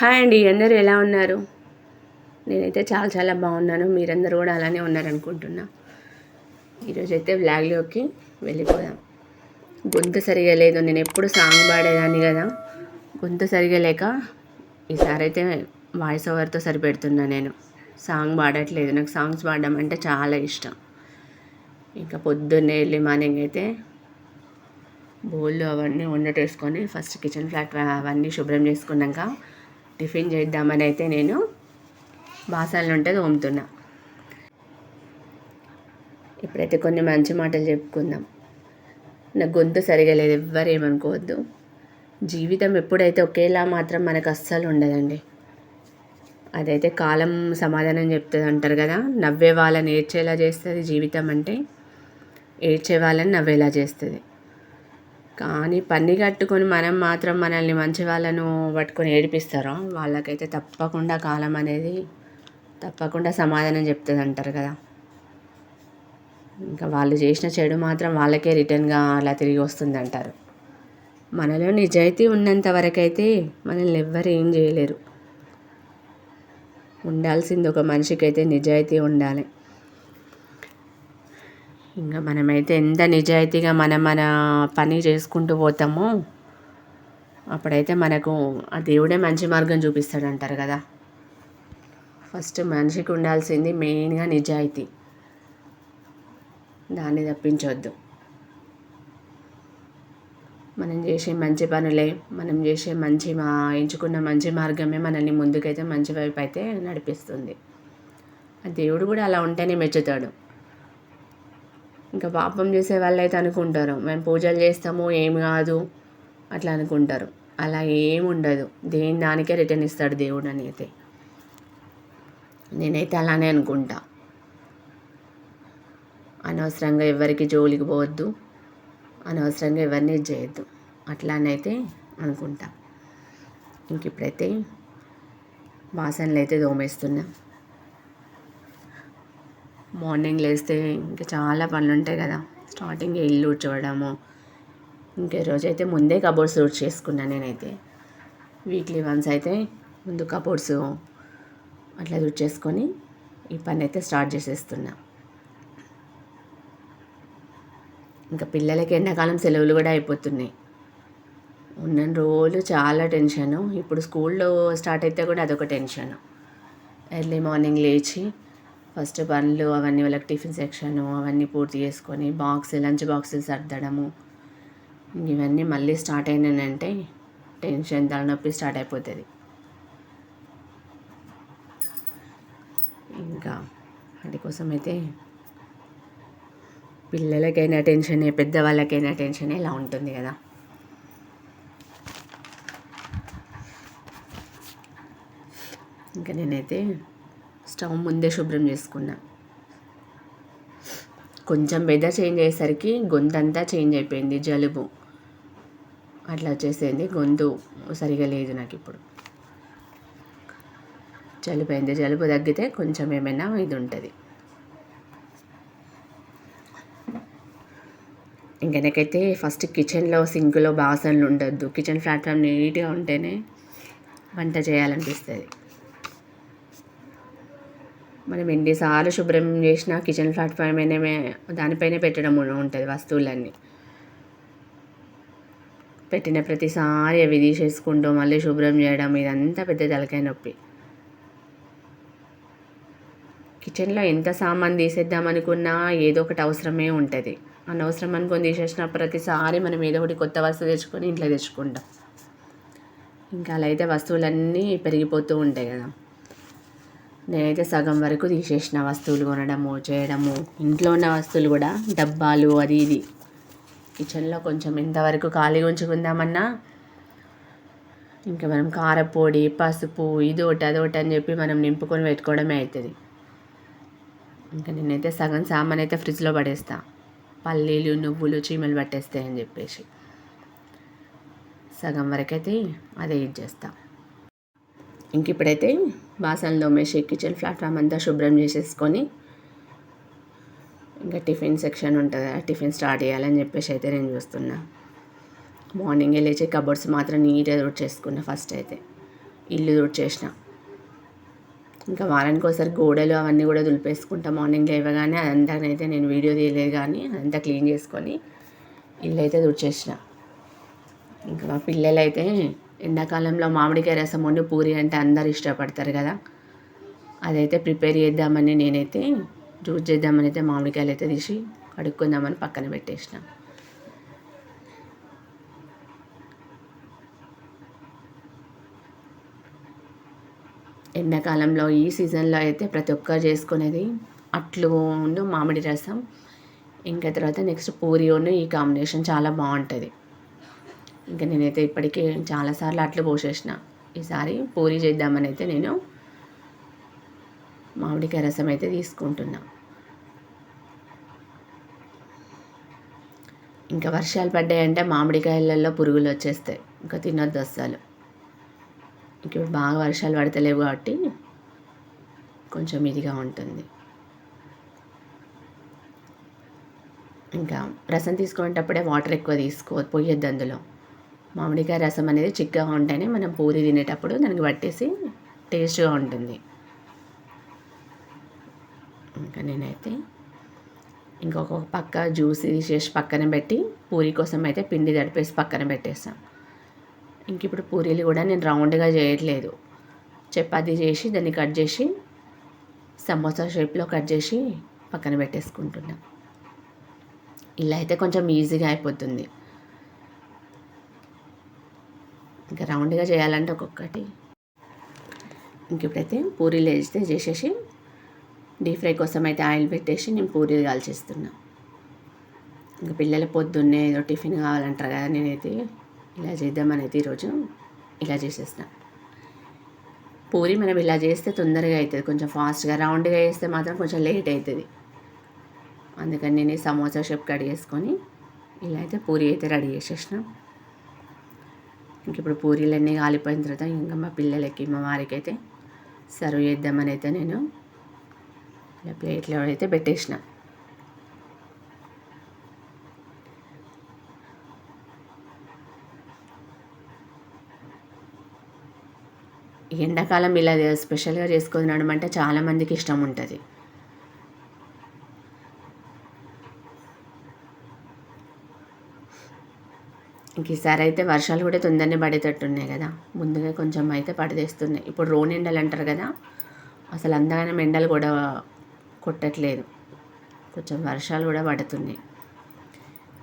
Hi అండి అందరూ ఎలా ఉన్నారు? నేనైతే చాలా చాలా బాగున్నాను. మీరందరూ కూడా అలానే ఉన్నారనుకుంటున్నా. ఈరోజు అయితే వ్లాగ్లోకి వెళ్ళిపోదాం. గొంతు సరిగా లేదు. నేను ఎప్పుడు సాంగ్ పాడేదాన్ని కదా. గొంతు సరిగా లేక ఈసారి అయితే వాయిస్ ఓవర్తో సరిపెడుతున్నా నేను. సాంగ్ పాడట్లేదు. నాకు సాంగ్స్ పాడడం అంటే చాలా ఇష్టం. ఇంకా పొద్దున్నే వెళ్ళి మార్నింగ్ అయితే బోళ్ళు అవన్నీ వండటేసుకొని ఫస్ట్ కిచెన్ ఫ్లాట్ అవన్నీ శుభ్రం చేసుకున్నాక టిఫిన్ చేద్దామని అయితే నేను బాసాలను ఉంటే తోముతున్నా. ఇప్పుడైతే కొన్ని మంచి మాటలు చెప్పుకుందాం. నా గొంతు సరిగా లేదు ఎవ్వరు ఏమనుకోవద్దు. జీవితం ఎప్పుడైతే ఒకేలా మాత్రం మనకు అస్సలు ఉండదండి. అదైతే కాలం సమాధానం చెప్తుంది అంటారు కదా నవ్వే వాళ్ళని ఏడ్చేలా చేస్తుంది జీవితం అంటే ఏడ్చే వాళ్ళని నవ్వేలా చేస్తుంది. కానీ పని కట్టుకొని మనం మాత్రం మనల్ని మంచి వాళ్ళను పట్టుకొని ఏడిపిస్తారో? వాళ్ళకైతే తప్పకుండా కాలం అనేది తప్పకుండా సమాధానం చెప్తుంది అంటారు కదా. ఇంకా వాళ్ళు చేసిన చెడు మాత్రం వాళ్ళకే రిటర్న్గా అలా తిరిగి వస్తుంది అంటారు మనలో నిజాయితీ ఉన్నంత వరకైతే మనల్ని ఎవ్వరు ఏం చేయలేరు. ఉండాల్సింది ఒక మనిషికైతే నిజాయితీ ఉండాలి. ఇంకా మనమైతే ఎంత నిజాయితీగా మనం మన పని చేసుకుంటూ పోతామో అప్పుడైతే మనకు ఆ దేవుడే మంచి మార్గం చూపిస్తాడు అంటారు కదా. ఫస్ట్ మనిషికి ఉండాల్సింది మెయిన్గా నిజాయితీ. దాన్ని తప్పించవద్దు మనం చేసే మంచి పనులే మనం చేసే మంచి మా ఎంచుకున్న మంచి మార్గమే మనల్ని ముందుకైతే మంచి వైపు అయితే నడిపిస్తుంది. ఆ దేవుడు కూడా అలా ఉంటేనే మెచ్చుతాడు. ఇంకా పాపం చేసే వాళ్ళు అయితే అనుకుంటారు. మేము పూజలు చేస్తాము ఏం కాదు అట్లా అనుకుంటారు. అలా ఏం ఉండదు. దేని దానికే రిటర్న్ ఇస్తాడు దేవుడు అని అయితే. నేనైతే అలానే అనుకుంటా. అనవసరంగా ఎవరికి జోలికి పోవద్దు. అనవసరంగా ఎవరిని చేయొద్దు. అట్లానైతే అనుకుంటా. ఇంక ఇప్పుడైతే వాసనలు అయితే దోమేస్తున్నా. మార్నింగ్ లేస్తే ఇంకా చాలా పనులు ఉంటాయి కదా. స్టార్టింగ్ ఇల్లు ఊడ్చడము. ఇంకే రోజు అయితే ముందే కబోర్డ్స్ ఊడ్చి చేసుకున్నాను నేనైతే. వీక్లీ వన్స్ అయితే ముందు కబోర్డ్స్ అట్లా ఊడ్చేసుకొని ఈ పని అయితే స్టార్ట్ చేసేస్తున్నా. ఇంకా పిల్లలకి ఎండాకాలం సెలవులు కూడా అయిపోతున్నాయి. ఉన్న రోజు చాలా టెన్షను. ఇప్పుడు స్కూల్లో స్టార్ట్ అయితే కూడా అదొక టెన్షన్. ఎర్లీ మార్నింగ్ లేచి ఫస్ట్ పనులు అవన్నీ వాళ్ళకి టిఫిన్ సెక్షన్ అవన్నీ పూర్తి చేసుకొని బాక్స్ లంచ్ బాక్సెస్ సర్దడము. ఇవన్నీ మళ్ళీ స్టార్ట్ అయినానంటే టెన్షన్ తలనొప్పి స్టార్ట్ అయిపోతుంది. ఇంకా వాటి కోసం అయితే పిల్లలకైనా టెన్షనే పెద్దవాళ్ళకైనా టెన్షన్ ఇలా ఉంటుంది కదా. ఇంకా నేనైతే స్టవ్ ముందే శుభ్రం చేసుకున్నా. కొంచెం వెదర్ చేంజ్ అయ్యేసరికి గొంతు అంతా చేంజ్ అయిపోయింది జలుబు. అట్లా వచ్చేసింది గొంతు సరిగా లేదు నాకు ఇప్పుడు జలుబు అయింది జలుబు తగ్గితే కొంచెం ఏమైనా ఇది ఉంటుంది. ఇంకా నాకైతే ఫస్ట్ కిచెన్లో సింక్లో బాసనలు ఉండొద్దు కిచెన్ ప్లాట్ఫామ్ నీట్గా ఉంటేనే వంట చేయాలనిపిస్తుంది. మనం ఎన్నిసార్లు శుభ్రం చేసినా కిచెన్ ప్లాట్ఫామ్ అయినమే దానిపైనే పెట్టడం ఉంటుంది వస్తువులన్నీ. పెట్టిన ప్రతిసారి అవి తీసేసుకుంటూ మళ్ళీ శుభ్రం చేయడం ఇదంతా పెద్ద తలకాయ నొప్పి. కిచెన్లో ఎంత సామాన్ తీసేద్దాం అనుకున్నా ఏదో ఒకటి అవసరమే ఉంటుంది. అనవసరం అనుకొని తీసేసిన ప్రతిసారి మనం ఏదో ఒకటి కొత్త వస్తువు తెచ్చుకొని ఇంట్లో తెచ్చుకుంటాం. ఇంకా అలా అయితే వస్తువులన్నీ పెరిగిపోతూ ఉంటాయి కదా. నేనైతే సగం వరకు తీసేసిన వస్తువులు కొనడము చేయడము. ఇంట్లో ఉన్న వస్తువులు కూడా డబ్బాలు అది ఇది. కిచెన్లో కొంచెం ఇంతవరకు ఖాళీగా ఉంచుకుందామన్నా ఇంకా మనం కారపొడి పసుపు ఇది ఒకటి అని చెప్పి మనం నింపుకొని పెట్టుకోవడమే అవుతుంది ఇంకా నేనైతే సగం సామాన్ అయితే ఫ్రిడ్జ్లో పడేస్తా. పల్లీలు నువ్వులు చీమలు పట్టేస్తాయని చెప్పేసి. సగం వరకైతే అదే ఇది చేస్తాను ఇంక ఇప్పుడైతే బాసనలు తోమేసి కిచెన్ ప్లాట్ఫామ్ అంతా శుభ్రం చేసేసుకొని ఇంకా టిఫిన్ సెక్షన్ ఉంటుంది టిఫిన్ స్టార్ట్ చేయాలని చెప్పేసి అయితే నేను చూస్తున్నా. మార్నింగే లేచి కబోర్డ్స్ మాత్రం నీట్గా చేసుకున్నా ఫస్ట్ అయితే. ఇల్లు తుడిచేసిన. ఇంకా వారానికి ఒకసారి గోడలు అవన్నీ కూడా దులిపేసుకుంటా మార్నింగ్ లేవగానే అదంతానైతే నేను వీడియో తీయలేదు కానీ అదంతా క్లీన్ చేసుకొని ఇల్లు అయితే తుడిచేసిన. ఇంకా మా ఎండాకాలంలో మామిడికాయ రసం వండి పూరి అంటే అందరు ఇష్టపడతారు కదా. అదైతే ప్రిపేర్ చేద్దామని నేనైతే జ్యూస్ చేద్దామని అయితే మామిడికాయలు అయితే తీసి కడుక్కుందామని పక్కన పెట్టేసిన. ఎండాకాలంలో ఈ సీజన్లో అయితే ప్రతి ఒక్కరు చేసుకునేది అట్లు ఉండు మామిడి రసం. ఇంకా తర్వాత నెక్స్ట్ పూరి ఉన్న ఈ కాంబినేషన్ చాలా బాగుంటుంది. ఇంకా నేనైతే ఇప్పటికే చాలాసార్లు అట్లు పోసేసిన. ఈసారి పూరి చేద్దామని అయితే నేను మామిడికాయ రసం అయితే తీసుకుంటున్నా. ఇంకా వర్షాలు పడ్డాయంటే మామిడికాయలలో పురుగులు వచ్చేస్తాయి. ఇంకా తినొద్దు అస్సలు. ఇంక ఇప్పుడు బాగా వర్షాలు పడతలేవు కాబట్టి కొంచెం ఇదిగా ఉంటుంది. ఇంకా రసం తీసుకునేటప్పుడే వాటర్ ఎక్కువ తీసుకో పోయొద్దు అందులో. మామిడికాయ రసం అనేది చిక్కగా ఉంటేనే మనం పూరి తినేటప్పుడు దానికి పట్టేసి టేస్ట్గా ఉంటుంది. ఇంకా నేనైతే ఇంకొక పక్క జ్యూస్ తీసేసి పక్కన పెట్టి పూరి కోసం అయితే పిండి తడిపేసి పక్కన పెట్టేస్తాను ఇంక ఇప్పుడు పూరీలు కూడా నేను రౌండ్గా చేయట్లేదు. చపాతీ చేసి దాన్ని కట్ చేసి సమోసా షేప్లో కట్ చేసి పక్కన పెట్టేసుకుంటున్నాను ఇలా అయితే కొంచెం ఈజీగా అయిపోతుంది. ఇంకా రౌండ్గా చేయాలంటే ఒక్కొక్కటి. ఇంక ఇప్పుడైతే పూరీలు వేస్తే చేసేసి డీప్ ఫ్రై కోసం అయితే ఆయిల్ పెట్టేసి నేను పూరీలు కాల్చేస్తున్నా. ఇంకా పిల్లల పొద్దున్నే ఏదో టిఫిన్ కావాలంటారు కదా నేనైతే ఇలా చేద్దామనేది ఈరోజు ఇలా చేసేసిన పూరి మనం ఇలా చేస్తే తొందరగా అవుతుంది కొంచెం ఫాస్ట్గా రౌండ్గా వేస్తే మాత్రం కొంచెం లేట్ అవుతుంది అందుకని నేను సమోసా షేప్ కట్ చేసుకొని ఇలా అయితే పూరి అయితే రెడీ చేసేసిన. ఇంక ఇప్పుడు పూరీలన్నీ కాలిపోయిన తర్వాత ఇంకా మా పిల్లలకి మా వారికి అయితే సర్వ్ చేద్దామని అయితే నేను ఇలా ప్లేట్లో అయితే పెట్టేసిన. ఎండాకాలం ఇలా స్పెషల్గా చేసుకుని తినడం అంటే చాలామందికి ఇష్టం ఉంటుంది. ఇంక ఈసారి అయితే వర్షాలు కూడా తొందరనే పడేటట్టున్నాయి కదా. ముందుగా కొంచెం అయితే పడదేస్తున్నాయి. ఇప్పుడు రోన్ ఎండలు అంటారు కదా అసలు అందగానే ఎండలు కూడా కొట్టట్లేదు. కొంచెం వర్షాలు కూడా పడుతున్నాయి.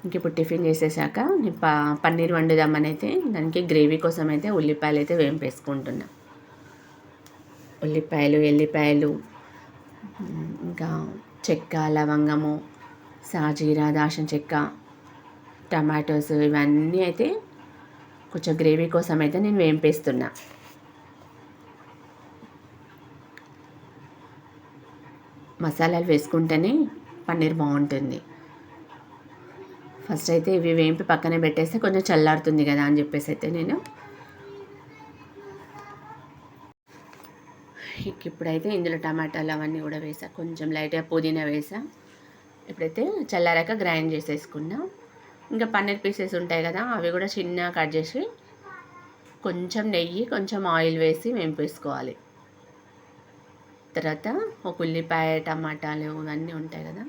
ఇంక ఇప్పుడు టిఫిన్ చేసేసాక ప పన్నీర్ వండుదామని అయితే దానికి గ్రేవీ కోసం అయితే ఉల్లిపాయలు అయితే వేంపేసుకుంటున్నా. ఉల్లిపాయలు ఎల్లిపాయలు ఇంకా చెక్క లవంగము సాజీరా దాషన్ చెక్క టమాటోస్ ఇవన్నీ అయితే కొంచెం గ్రేవీ కోసం అయితే నేను వేంపేస్తున్నా. మసాలాలు వేసుకుంటేనే పన్నీర్ బాగుంటుంది. ఫస్ట్ అయితే ఇవి వేంపి పక్కనే పెట్టేస్తే కొంచెం చల్లారుతుంది కదా అని చెప్పేసి అయితే నేను ఇప్పుడైతే ఇందులో టమాటాలు అవన్నీ కూడా వేసా. కొంచెం లైట్గా పుదీనా వేసా. ఇప్పుడైతే చల్లారాక గ్రైండ్ చేసేసుకున్నా. ఇంకా పన్నీర్ పీసెస్ ఉంటాయి కదా అవి కూడా చిన్న కట్ చేసి కొంచెం నెయ్యి కొంచెం ఆయిల్ వేసి వేంపేసుకోవాలి తర్వాత ఒక ఉల్లిపాయ టమాటాలు ఇవన్నీ ఉంటాయి కదా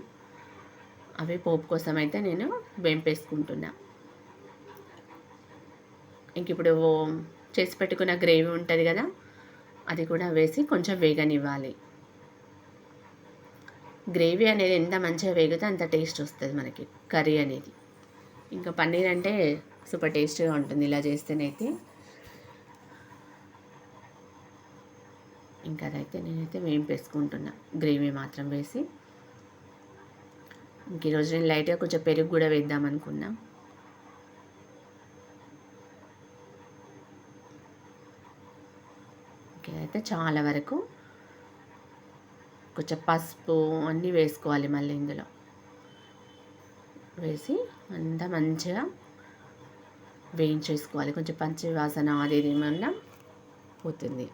అవి పోపు కోసం అయితే నేను వేంపేసుకుంటున్నా. ఇంక ఇప్పుడు చేసి పెట్టుకున్న గ్రేవీ ఉంటుంది కదా అది కూడా వేసి కొంచెం వేగనివ్వాలి. గ్రేవీ అనేది ఎంత మంచిగా వేగితే అంత టేస్ట్ వస్తుంది మనకి కర్రీ అనేది. ఇంకా పన్నీర్ అంటే సూపర్ టేస్ట్గా ఉంటుంది ఇలా చేస్తేనైతే. ఇంకా అదైతే నేనైతే వేంపేసుకుంటున్నా గ్రేవీ మాత్రం వేసి. ఇంక ఈరోజు నేను లైట్గా కొంచెం పెరుగు కూడా వేద్దాం అనుకున్నా. అయితే చాలా వరకు కొంచెం పసుపు అన్నీ వేసుకోవాలి మళ్ళీ ఇందులో. వేసి అంతా మంచిగా వేయించేసుకోవాలి కొంచెం పంచి వాసన అది ఇది ఏమన్నా పోతుంది.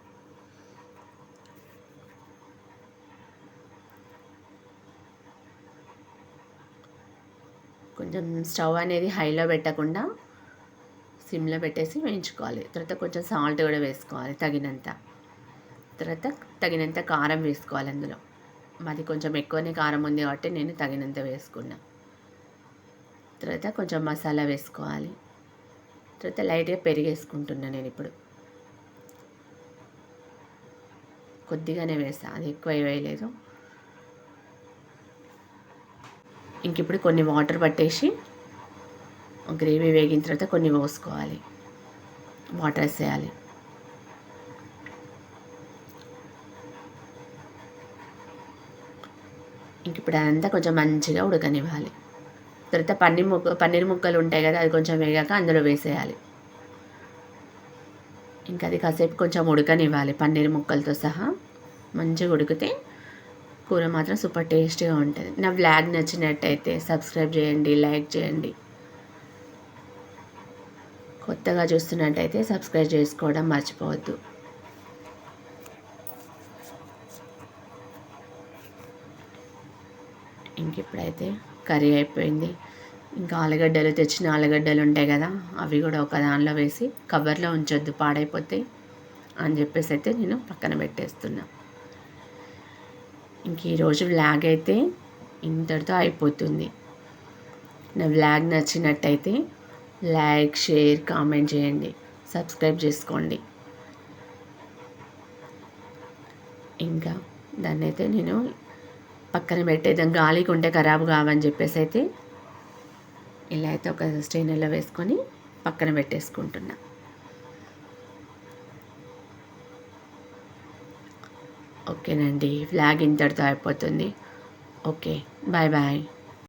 కొంచెం స్టవ్ అనేది హైలో పెట్టకుండా సిమ్లో పెట్టేసి వేయించుకోవాలి. తర్వాత కొంచెం సాల్ట్ కూడా వేసుకోవాలి తగినంత. తర్వాత తగినంత కారం వేసుకోవాలి అందులో. మాది కొంచెం ఎక్కువనే కారం ఉంది కాబట్టి నేను తగినంత వేసుకున్నాను తర్వాత కొంచెం మసాలా వేసుకోవాలి. తర్వాత లైట్గా పెరిగేసుకుంటున్నా నేను ఇప్పుడు. కొద్దిగానే వేసా అది ఎక్కువ వేయలేదు. ఇంక ఇప్పుడు కొన్ని వాటర్ పట్టేసి గ్రేవీ వేగిన తర్వాత కొన్ని పోసుకోవాలి. వాటర్ వేసేయాలి. ఇంక ఇప్పుడు అదంతా కొంచెం మంచిగా ఉడకనివ్వాలి. తర్వాత పన్నీర్ ముక్క పన్నీర్ ముక్కలు ఉంటాయి కదా అది కొంచెం వేగాక అందులో వేసేయాలి. ఇంకా అది కాసేపు కొంచెం ఉడకనివ్వాలి పన్నీర్ ముక్కలతో సహా. మంచిగా ఉడికితే కూర మాత్రం సూపర్ టేస్టీగా ఉంటుంది. నా బ్లాగ్ నచ్చినట్టయితే సబ్స్క్రైబ్ చేయండి లైక్ చేయండి. కొత్తగా చూస్తున్నట్టయితే సబ్స్క్రైబ్ చేసుకోవడం మర్చిపోవద్దు. ఇంక ఇప్పుడైతే కర్రీ అయిపోయింది. ఇంకా ఆలుగడ్డలు తెచ్చిన ఆలుగడ్డలు ఉంటాయి కదా అవి కూడా ఒక దానిలో వేసి కవర్లో ఉంచొద్దు పాడైపోతే అని చెప్పేసి అయితే నేను పక్కన పెట్టేస్తున్నా. ఇంక ఈరోజు వ్లాగ్ అయితే ఇంతటితో అయిపోతుంది. నా వ్లాగ్ నచ్చినట్టయితే లైక్ షేర్ కామెంట్ చేయండి. సబ్స్క్రైబ్ చేసుకోండి. ఇంకా దాన్ని అయితే నేను పక్కన పెట్టేద్దాం గాలికి ఉంటే ఖరాబ్ కావని చెప్పేసి అయితే ఇలా అయితే ఒక స్టైనర్లో వేసుకొని పక్కన పెట్టేసుకుంటున్నా. ఓకేనండి ఫ్లాగ్ ఇంతటితో అయిపోతుంది. Okay bye bye.